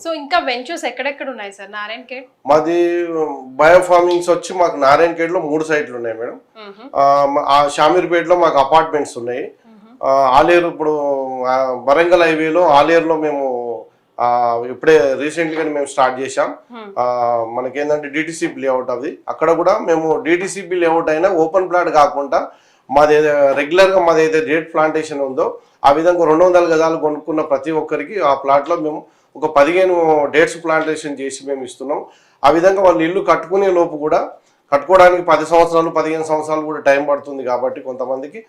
So ఇంకా ventures ఎక్కడెక్కడ ఉన్నాయి సార్? నారాయణ ఖేడ్ మాది బయో ఫార్మింగ్స్ వచ్చి మాకు నారాయణఖేడ్లో మూడు సైట్లు ఉన్నాయి మేడం. ఆ షామీర్పేటలో మాకు అపార్ట్మెంట్స్ ఉన్నాయి. ఆలేరు ఇప్పుడు వరంగల్ హైవేలో ఆలేరులో మేము ఇప్పుడే రీసెంట్గా మేము స్టార్ట్ చేశాం. ఆ, మనకేంటంటే డిటిసిపి లేఅవుట్ అది. అక్కడ కూడా మేము డిటిసిపి లేఅవుట్ అయినా ఓపెన్ ప్లాట్ కాకుండా మాది రెగ్యులర్గా మాది ఏదైతే రేట్ ప్లాంటేషన్ ఉందో ఆ విధంగా రెండు వందల గజాలు కొనుక్కున్న ప్రతి ఒక్కరికి ఆ ప్లాట్లో మేము ఒక పదిహేను డేట్స్ ప్లాంటేషన్ చేసి మేము ఇస్తున్నాం. ఆ విధంగా వాళ్ళు ఇల్లు కట్టుకునే లోపు కూడా కట్టుకోవడానికి పది సంవత్సరాలు పదిహేను సంవత్సరాలు కూడా టైం పడుతుంది కాబట్టి కొంతమందికి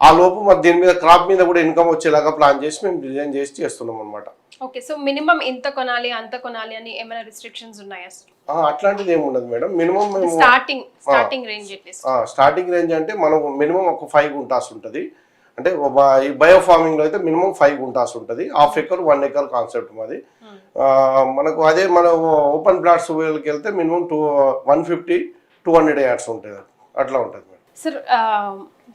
ఆ లోపు మరి దీని మీద క్రాప్ మీద కూడా ఇన్కమ్ వచ్చేలాగా ప్లాన్ చేసి మేము డిజైన్ చేసి చేస్తున్నాం అనమాట ఓకే సో మినిమం ఇంత కొనాలి అంత కొనాలి అని ఏమైనా రిస్ట్రిక్షన్స్ ఉన్నాయా అట్లాంటిది ఏమి ఉండదు మేడం. మినిమం మేము starting starting range starting range అంటే మనం మినిమం ఒక ఫైవ్ గుంటాస్ ఉంటుంది. అంటే బయో ఫార్మింగ్లో అయితే మినిమం ఫైవ్ గుంటాస్ ఉంటుంది. Half acre one acre concept మాది. ఆ, మనకు అదే మన ఓపెన్ ప్లాట్స్ వీళ్ళకి వెళ్తే minimum two one fifty two hundred yards ఉంటుంది అట్లా ఉంటుంది సార్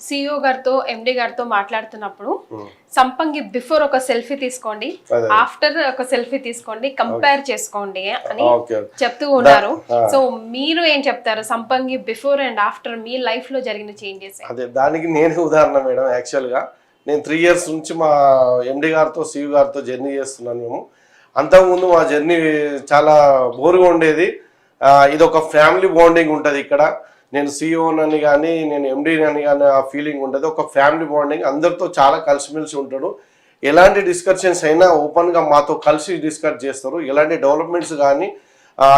సిఇఓ గారితో ఎండి గారితో మాట్లాడుతున్నప్పుడు Hmm. సంపంగి బిఫోర్ ఒక సెల్ఫీ తీసుకోండి. ఆఫ్టర్ ఒక సెల్ఫీ తీసుకోండి కంపేర్ చేసుకోండి అని ఓకే చెప్తూ ఉన్నారు. సో మీరు ఏం చెప్తారు? సంపంగి బిఫోర్ అండ్ ఆఫ్టర్ మీ లైఫ్లో జరిగిన చేంజెస్ అదే దానికి నేనే ఉదాహరణ మేడం యాక్చువల్గా నేను త్రీ ఇయర్స్ నుంచి మా ఎండి గారితో సివి గారితో జర్నీ చేస్తున్నాను మేము. అంతకుముందు మా జర్నీ చాలా బోరుగా ఉండేది. ఇది ఒక ఫ్యామిలీ బాండింగ్ ఉంటుంది ఇక్కడ. నేను సిఇఓ అని కానీ నేను ఎండీనని అని కానీ ఆ ఫీలింగ్ ఉంటుంది ఒక ఫ్యామిలీ బాండింగ్ అందరితో చాలా కలిసిమెలిసి ఉంటాడు. ఎలాంటి డిస్కషన్స్ అయినా ఓపెన్గా మాతో కలిసి డిస్కస్ చేస్తారు. ఎలాంటి డెవలప్మెంట్స్ కానీ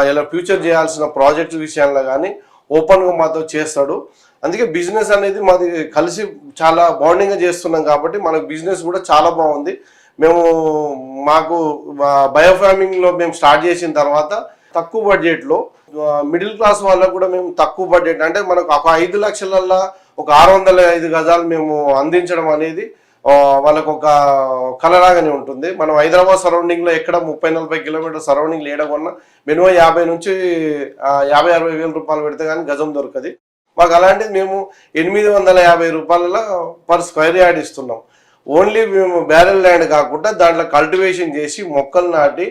ఇలా ఫ్యూచర్ చేయాల్సిన ప్రాజెక్ట్ విషయాల్లో కానీ ఓపెన్గా మాతో చేస్తాడు. అందుకే బిజినెస్ అనేది మాది కలిసి చాలా బాండింగ్గా చేస్తున్నాం కాబట్టి మనకు బిజినెస్ కూడా చాలా బాగుంది. మేము మాకు బయోఫార్మింగ్లో మేము స్టార్ట్ చేసిన తర్వాత తక్కువ బడ్జెట్లో మిడిల్ క్లాస్ వాళ్ళకు కూడా మేము తక్కువ బడ్జెట్ అంటే మనకు ఒక ఐదు లక్షలల్లో ఒక ఆరు వందల ఐదు గజాలు మేము అందించడం అనేది వాళ్ళకు ఒక కలరాగానే ఉంటుంది. మనం హైదరాబాద్ సరౌండింగ్లో ఎక్కడ ముప్పై నలభై కిలోమీటర్ సరౌండింగ్ లేడకొన్నా మినిమం యాభై నుంచి యాభై అరవై వేల రూపాయలు పెడితే కానీ గజం దొరకది. మాకు అలాంటిది మేము ఎనిమిది వందల యాభై రూపాయల పర్ స్క్వేర్ యార్డ్ ఇస్తున్నాం. ఓన్లీ మేము బ్యారెల్ ల్యాండ్ కాకుండా దాంట్లో కల్టివేషన్ చేసి మొక్కలు నాటి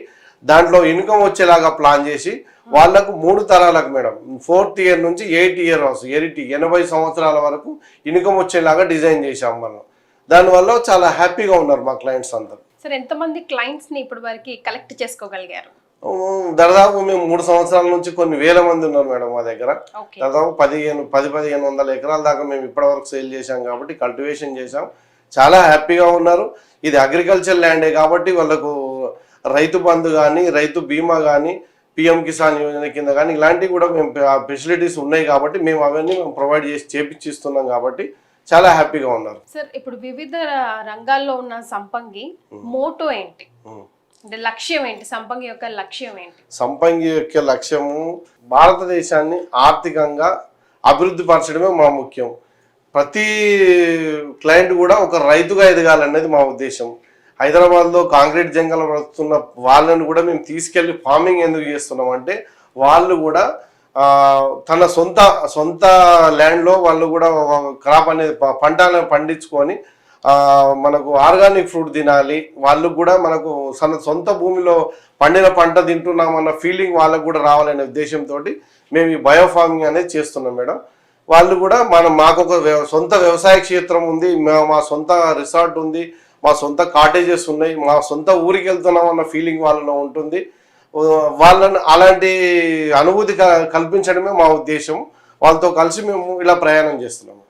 దాంట్లో ఇన్కమ్ వచ్చేలాగా ప్లాన్ చేసి వాళ్ళకు మూడు తరాలకు మేడం. ఫోర్త్ ఇయర్ నుంచి ఎయిట్ ఇయర్ ఎయిటీ ఎనభై సంవత్సరాల వరకు ఇన్కమ్ వచ్చేలాగా డిజైన్ చేశాం మనం. దానివల్ల చాలా హ్యాపీగా ఉన్నారు మా క్లయింట్స్ అందరు. సార్ ఎంతమంది క్లయింట్స్ని ఇప్పటి వరకు కలెక్ట్ చేసుకోగలిగారు? దాదాపు మేము మూడు సంవత్సరాల నుంచి కొన్ని వేల మంది ఉన్నారు మేడం మా దగ్గర. దాదాపు పదిహేను పది పదిహేను వందల ఎకరాల దాకా మేము ఇప్పటివరకు సేల్ చేశాం కాబట్టి కల్టివేషన్ చేశాం. చాలా హ్యాపీగా ఉన్నారు. ఇది అగ్రికల్చర్ ల్యాండే కాబట్టి వాళ్ళకు రైతు బంధు కానీ రైతు బీమా కానీ పిఎం కిసాన్ యోజన కింద కానీ ఇలాంటివి కూడా మేము ఫెసిలిటీస్ ఉన్నాయి కాబట్టి మేము అవన్నీ మేము ప్రొవైడ్ చేసి చేపించిస్తున్నాం కాబట్టి చాలా హ్యాపీగా ఉన్నారు. సార్ ఇప్పుడు వివిధ రంగాల్లో ఉన్న సంపంగి మోటో ఏంటి. అంటే లక్ష్యం ఏంటి? సంపంగి యొక్క లక్ష్యం ఏంటి? సంపంగి యొక్క లక్ష్యము భారతదేశాన్ని ఆర్థికంగా అభివృద్ధి పరచడమే మా ముఖ్యం. ప్రతి క్లయింట్ కూడా ఒక రైతుగా ఎదగాలనేది మా ఉద్దేశం. హైదరాబాద్లో కాంక్రీట్ జంగలం వస్తున్న వాళ్ళని కూడా మేము తీసుకెళ్ళి ఫార్మింగ్ ఎందుకు చేస్తున్నాం అంటే వాళ్ళు కూడా తన సొంత సొంత ల్యాండ్లో వాళ్ళు కూడా క్రాప్ అనేది పంట పండించుకొని మనకు ఆర్గానిక్ ఫ్రూట్ తినాలి వాళ్ళు కూడా మనకు తన సొంత భూమిలో పండిన పంట తింటున్నామన్న ఫీలింగ్ వాళ్ళకు కూడా రావాలనే ఉద్దేశంతో మేము ఈ బయో ఫార్మింగ్ అనేది చేస్తున్నాం మేడం. వాళ్ళు కూడా మనం మాకు ఒక సొంత వ్యవసాయ క్షేత్రం ఉంది మా- మా సొంత రిసార్ట్ ఉంది మా సొంత కాటేజెస్ ఉన్నాయి మా సొంత ఊరికి వెళ్తున్నాం అన్న ఫీలింగ్ వాళ్ళలో ఉంటుంది. వాళ్ళని అలాంటి అనుభూతి క- కల్పించడమే మా ఉద్దేశం. వాళ్ళతో కలిసి మేము ఇలా ప్రయాణం చేస్తున్నాము